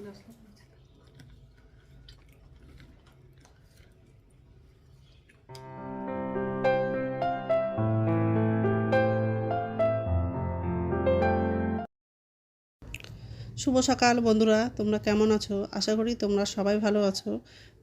চলে শুভ সকাল বন্ধুরা, তোমরা কেমন আছো? আশা করি তোমরা সবাই ভালো আছো।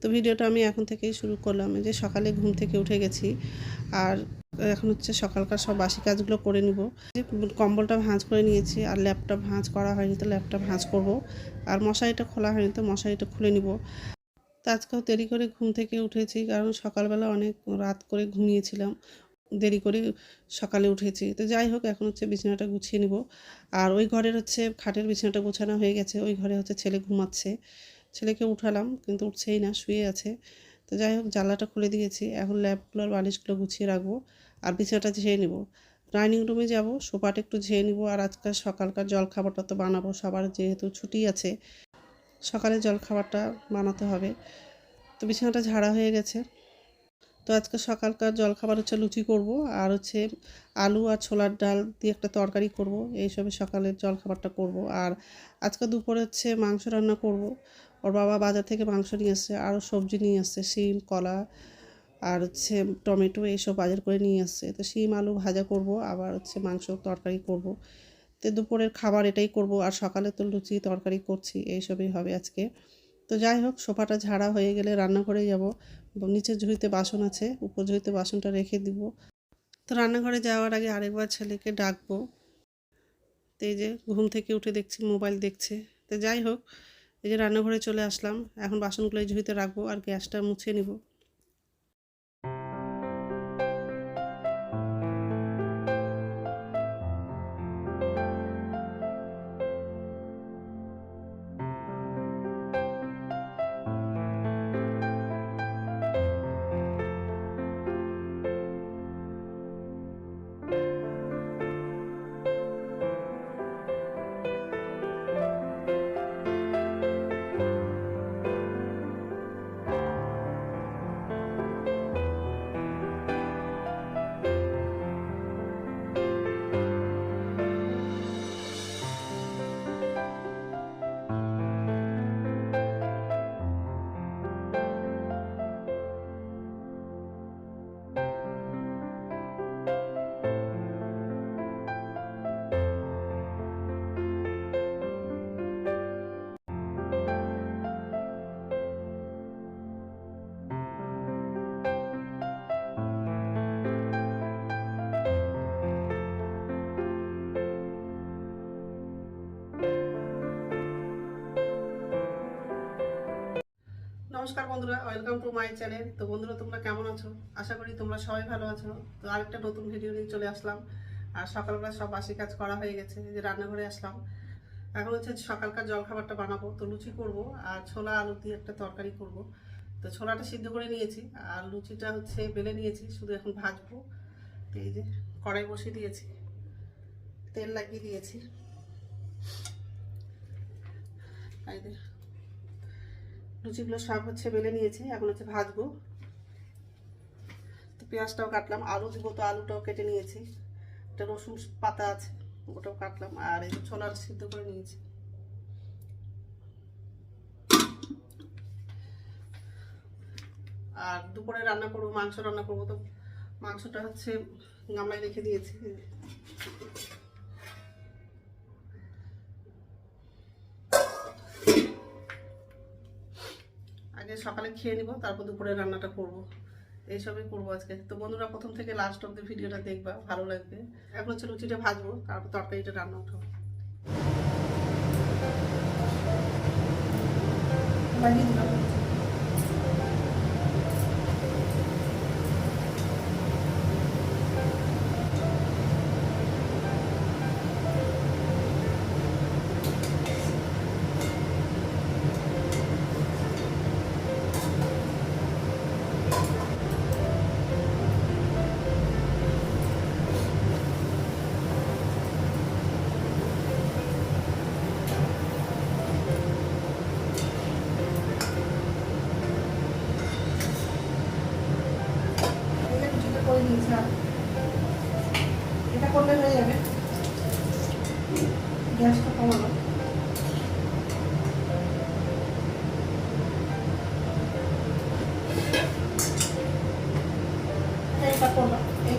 তো ভিডিওটা আমি এখন থেকেই শুরু করলাম যে সকালে ঘুম থেকে উঠে গেছি। আর এখন হচ্ছে সকালকার সব বাসি কাজগুলো করে নিব। যে কম্বলটা ভাঁজ করে নিয়েছি, আর ল্যাপটপ ভাঁজ করা হয়নি তো ল্যাপটপ ভাঁজ করব। আর মশারিটা খোলা হয়নি তো মশারিটা খুলে নিব। তো আজকেও দেরি করে ঘুম থেকে উঠেছি, কারণ সকালবেলা অনেক রাত করে ঘুমিয়েছিলাম। দেরি করে সকালে উঠেছি। তো যাই হোক, এখন হচ্ছে বিছানাটা গুছিয়ে নিব। আর ওই ঘরের হচ্ছে খাটের বিছানাটা গোছানো হয়ে গেছে। ওই ঘরে হচ্ছে ছেলে ঘুমাচ্ছে। ছেলেকে উঠালাম, কিন্তু উঠছেই না, শুয়ে আছে। তো যাই হোক, জানলাটা খুলে দিয়েছি। এখন ল্যাপগুলো আর বালিশগুলো গুছিয়ে রাখব আর বিছানাটা ঝেয়ে নিব। ডাইনিং রুমে যাব, সোফাটা একটু ঝেয়ে নিব আর আজকাল সকালকার জল খাবারটা তো বানাবো। সবার যেহেতু ছুটি আছে সকালে জল খাবারটা বানাতে হবে। তো বিছানাটা ঝাড়া হয়ে গেছে। তো আজকে সকালকার জলখাবার হচ্ছে লুচি করব, আর হচ্ছে আলু আর ছোলার ডাল দিয়ে একটা তরকারি করব এইসবে সকালের জলখাবারটা করব। আর আজকে দুপুরে হচ্ছে মাংস রান্না করব, ওর বাবা বাজার থেকে মাংস নিয়ে আসছে আরও সবজি নিয়ে আসছে শিম, কলা, আর হচ্ছে টমেটো এইসব বাজার করে নিয়ে আসছে তো শিম, আলু ভাজা করব, আবার হচ্ছে মাংস তরকারি করব। তো দুপুরের খাবার এটাই করব, আর সকালে তো লুচি তরকারি করছি এইসবই হবে আজকে। তো যাই হোক, সোফাটা ঝাড়া হয়ে গেলে রান্না রান্নাঘরে যাব। নিচের ঝুড়িতে বাসন আছে, উপর ঝুড়িতে বাসনটা রেখে দিব। তো রান্নাঘরে যাওয়ার আগে আরেকবার ছেলেকে ডাকবো। তো এই যে ঘুম থেকে উঠে দেখছি, মোবাইল দেখছে। তো যাই হোক, এই যে রান্নাঘরে চলে আসলাম, এখন বাসনগুলো ঝুড়িতে রাখব আর গ্যাসটা মুছে নিব। নমস্কার বন্ধুরা ওয়েলকাম টু মাই চ্যানেল তো বন্ধুরা, তোমরা কেমন আছো? আশা করি তোমরা সবাই ভালো আছো। তো আরেকটা নতুন ভিডিও নিয়ে চলে আসলাম। আর সকালবেলা সব বাসি কাজ করা হয়ে গেছে যে রান্নাঘরে আসলাম। এখন হচ্ছে সকালকার জলখাবারটা বানাবো, তো লুচি করব আর ছোলা, আলু দিয়ে একটা তরকারি করব। তো ছোলাটা সিদ্ধ করে নিয়েছি, আর লুচিটা হচ্ছে বেলে নিয়েছি, শুধু এখন ভাজবো। তো এই যে কড়াই বসিয়ে দিয়েছি, তেল লাগিয়ে দিয়েছি। যে লুচিগুলো সব হচ্ছে বেলে নিয়েছি, এখন হচ্ছে ভাজবো। তো পেঁয়াজটাও কাটলাম, আলু দিব তো আলুটাও কেটে নিয়েছি। একটা রসুন পাতা আছে, ওটাও কাটলাম, আর এই ছোলার সিদ্ধ করে নিয়েছি। আর দুপুরে রান্না করব, মাংস রান্না করব, তো মাংসটা হচ্ছে গামলায় রেখে দিয়েছি। সকালে খেয়ে নিব, তারপর দুপুরে রান্নাটা করব। এইসবই করব আজকে। তো বন্ধুরা, প্রথম থেকে লাস্ট অব্দি ভিডিওটা দেখবা, ভালো লাগবে। এখন হচ্ছে লুচিটা ভাজবো, তারপর তরকারিটা রান্না উঠবো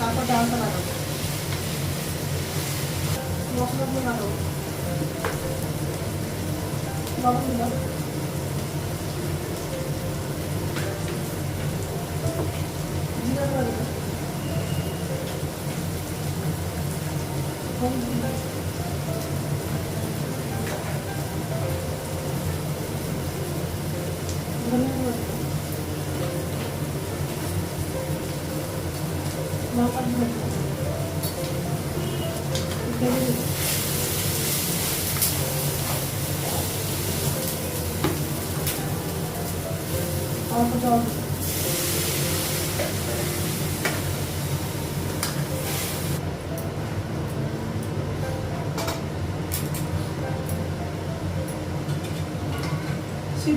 তারপর ডালটা লাগাবো মশলাগুলো লাগাবো লবণ দিলাম লঙ্কা গুঁড়ো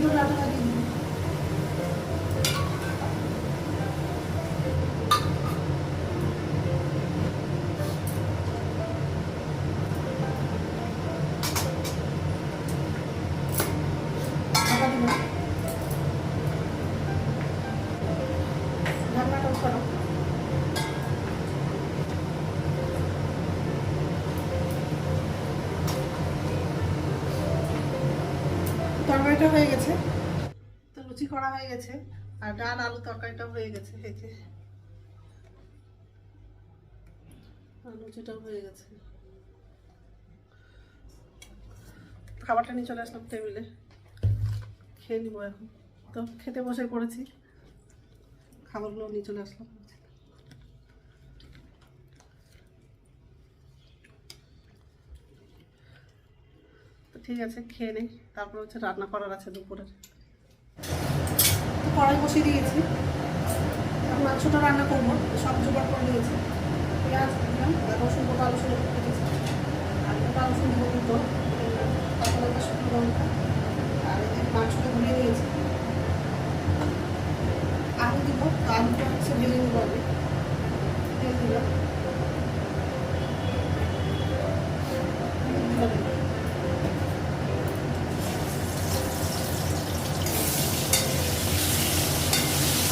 দিলাম হয়ে গেছে। তো লুচি করা হয়ে গেছে। আর ডাল, আলু তরকারিটাও হয়ে গেছে, এই যে। লুচিটাও হয়ে গেছে। খাবারটা নিয়ে চলে আসলাম টেবিলে। খেয়ে নিবো এখন। তো খেতে বসে পড়েছি। খাবারগুলো নিয়ে চলে আসলাম। ঠিক আছে, খেয়ে নেই। তারপর হচ্ছে রান্না করার আছে দুপুরের। কড়াই বসিয়ে দিয়েছি। মাংসটা রান্না করব, সব জোগাড় করে দিয়েছি পেঁয়াজ দিলাম রসুন গোটা রসুন দিয়েছি। আর গোটা রসুন দিব দুটো কাঁচা লঙ্কা শুকনো লঙ্কা। আর মাংসটা ধুয়ে নিয়েছি। আলু দিব আলুটা হচ্ছে ভেজে নিব আগে। তেল দিলাম হলুদ দিলাম।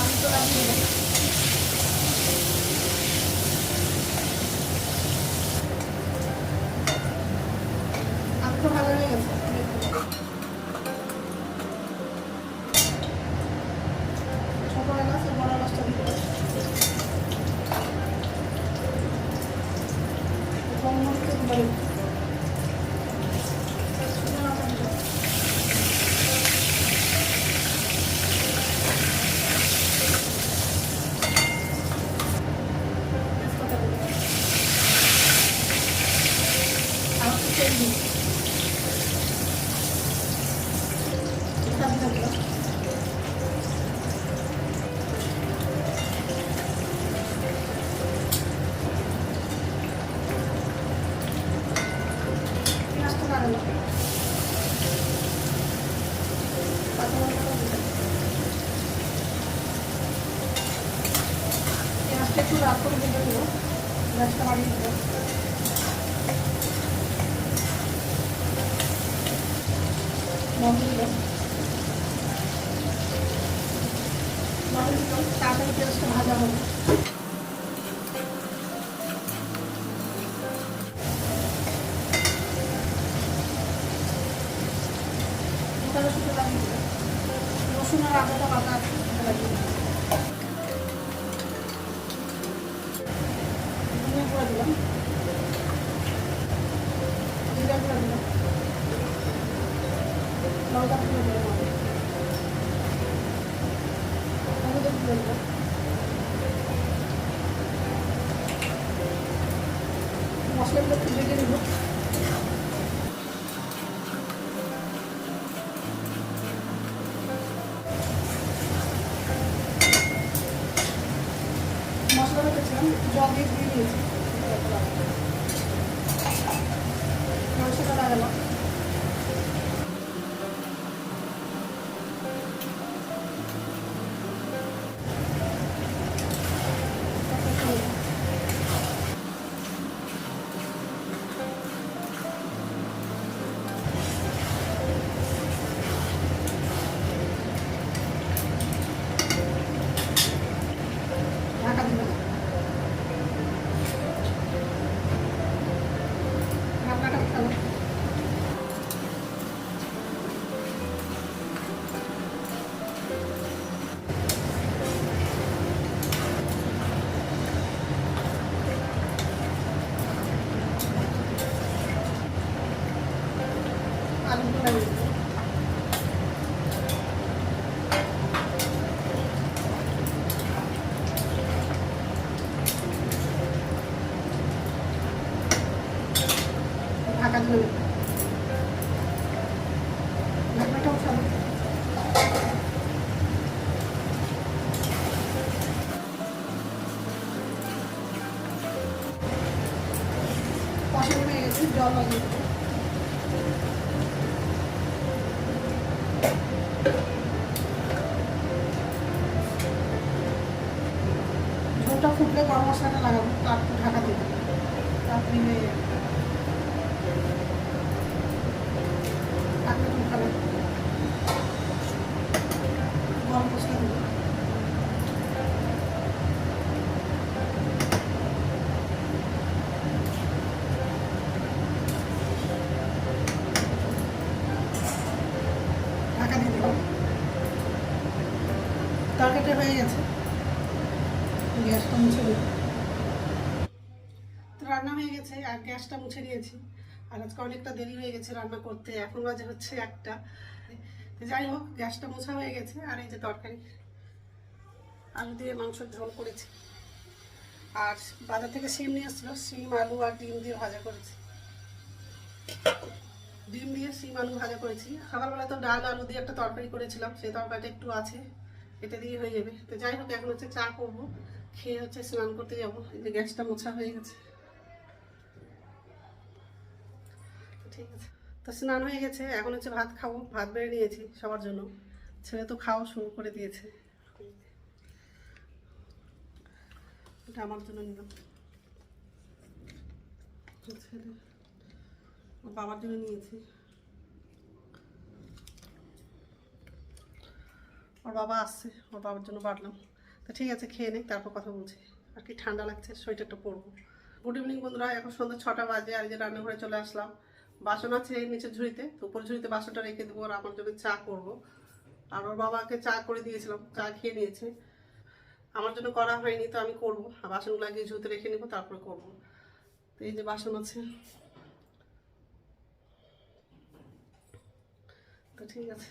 আলুটা লাগিয়ে দিলাম আলুটা ভালো হয়ে গেছে ছোট এলাচ আর বড় এলাচটা দিতে হবে গোলমরিচ দিতে পারি শুকনো লঙ্কা দিতে হবে। তেজপাতা দিতে হবে। আর একটু তেল দিই এটা দিতে হবে। পেঁয়াজটা লাগানো কাঁচা লঙ্কাটা দিলাম পেঁয়াজটা একটু রাত করে ভেজে নেব গ্যাসটা বাড়িয়ে দেবো ভাজা হবে মশলা রেখেছিলাম জল দিয়ে ধুয়ে নিয়েছি মাংসটা লাগালাম। গেছে জল লাগিয়ে ঝোলটা ফুটলে গরম মশলাটা লাগাবো তারপর ঢাকা দেবো। তারপরে তরকারিটা হয়ে গেছে। গ্যাসটা মুছে দিই তো রান্না হয়ে গেছে আর গ্যাসটা মুছে দিয়েছি। আর আজকে অনেকটা দেরি হয়ে গেছে রান্না করতে, এখন বাজে হচ্ছে একটা। যাই হোক, গ্যাসটা মোছা হয়ে গেছে, আর এই যে তরকারি। আলু দিয়ে মাংসের ঝোল করেছি। আর বাজার থেকে সিম নিয়ে এসেছিল সিম আলু আর ডিম দিয়ে ভাজা করেছি। ডিম দিয়ে সিম আলু ভাজা করেছি। সকালবেলা তো ডাল, আলু দিয়ে একটা তরকারি করেছিলাম, সেই তরকারিটা একটু আছে এটা দিয়ে হয়ে যাবে। তো যাই হোক, এখন হচ্ছে চা করব, খেয়ে হচ্ছে স্নান করতে যাব, এই যে গ্যাসটা মোছা হয়ে গেছে। ঠিক আছে। তো স্নান হয়ে গেছে, এখন হচ্ছে ভাত খাব, ভাত বেড়ে নিয়েছি সবার জন্য। ছেলে তো খাওয়া শুরু করে দিয়েছে। এটা আমার জন্য নিলাম। ছেলে বাবার জন্য নিয়েছি। ওর বাবা আসছে ওর বাবার জন্য বাড়লাম তো ঠিক আছে, খেয়ে নেই, তারপর কথা বলছি। আর কি ঠান্ডা লাগছে, সোয়েটারটা পরবো। গুড ইভিনিং বন্ধুরা, এখন সন্ধ্যা ছটা বাজে, আর যে রান্নাঘরে চলে আসলাম। বাসন আছে নিচের ঝুড়িতে, তো উপর ঝুড়িতে বাসনটা রেখে দেবো আর আমার জন্য চা করব। আর ওর বাবাকে চা করে দিয়েছিলাম, চা খেয়ে নিয়েছে। আমার জন্য করা হয়নি, তো আমি করব। আর বাসনগুলো আগে ঝুড়িতে রেখে নেব, তারপরে করব। তো এই যে বাসন আছে। তো ঠিক আছে।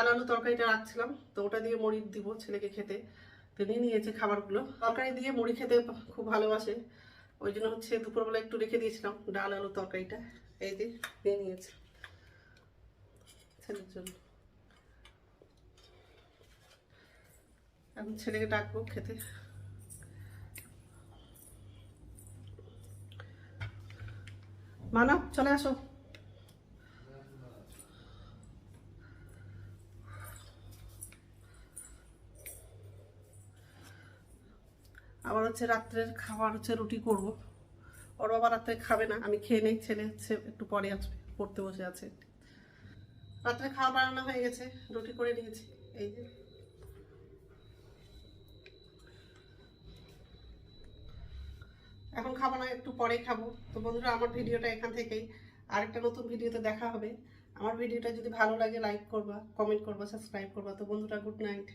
ডাল আলু তরকারিটা রাখছিলাম, তো ওটা দিয়ে মুড়ি দিব ছেলেকে খেতে। তো নিয়ে নিয়েছে খাবারগুলো। তরকারি দিয়ে মুড়ি খেতে খুব ভালোবাসে। ওই জন্য হচ্ছে দুপুরবেলা একটু রেখে দিয়েছিলাম ডাল, আলু তরকারিটা। এই যে নিয়ে নিয়েছে। ছেলের জন্য। এখন ছেলেকে ডাকবো খেতে। মানব, চলে আসো। আবার হচ্ছে রাত্রের খাবার হচ্ছে রুটি করব। ওর বাবা রাত্রে খাবে না, আমি খেয়ে নেই, ছেলে হচ্ছে একটু পরে আসবে, পড়তে বসে আছে। রাত্রে খাওয়া বানানো হয়ে গেছে, রুটি করে নিয়েছি, এই যে। এখন খাব না, একটু পরে খাব। তো বন্ধুরা, আমার ভিডিওটা এখান থেকেই। আরেকটা নতুন ভিডিওতে দেখা হবে। আমার ভিডিওটা যদি ভালো লাগে লাইক করবা কমেন্ট করবা সাবস্ক্রাইব করবা। তো বন্ধুরা গুড নাইট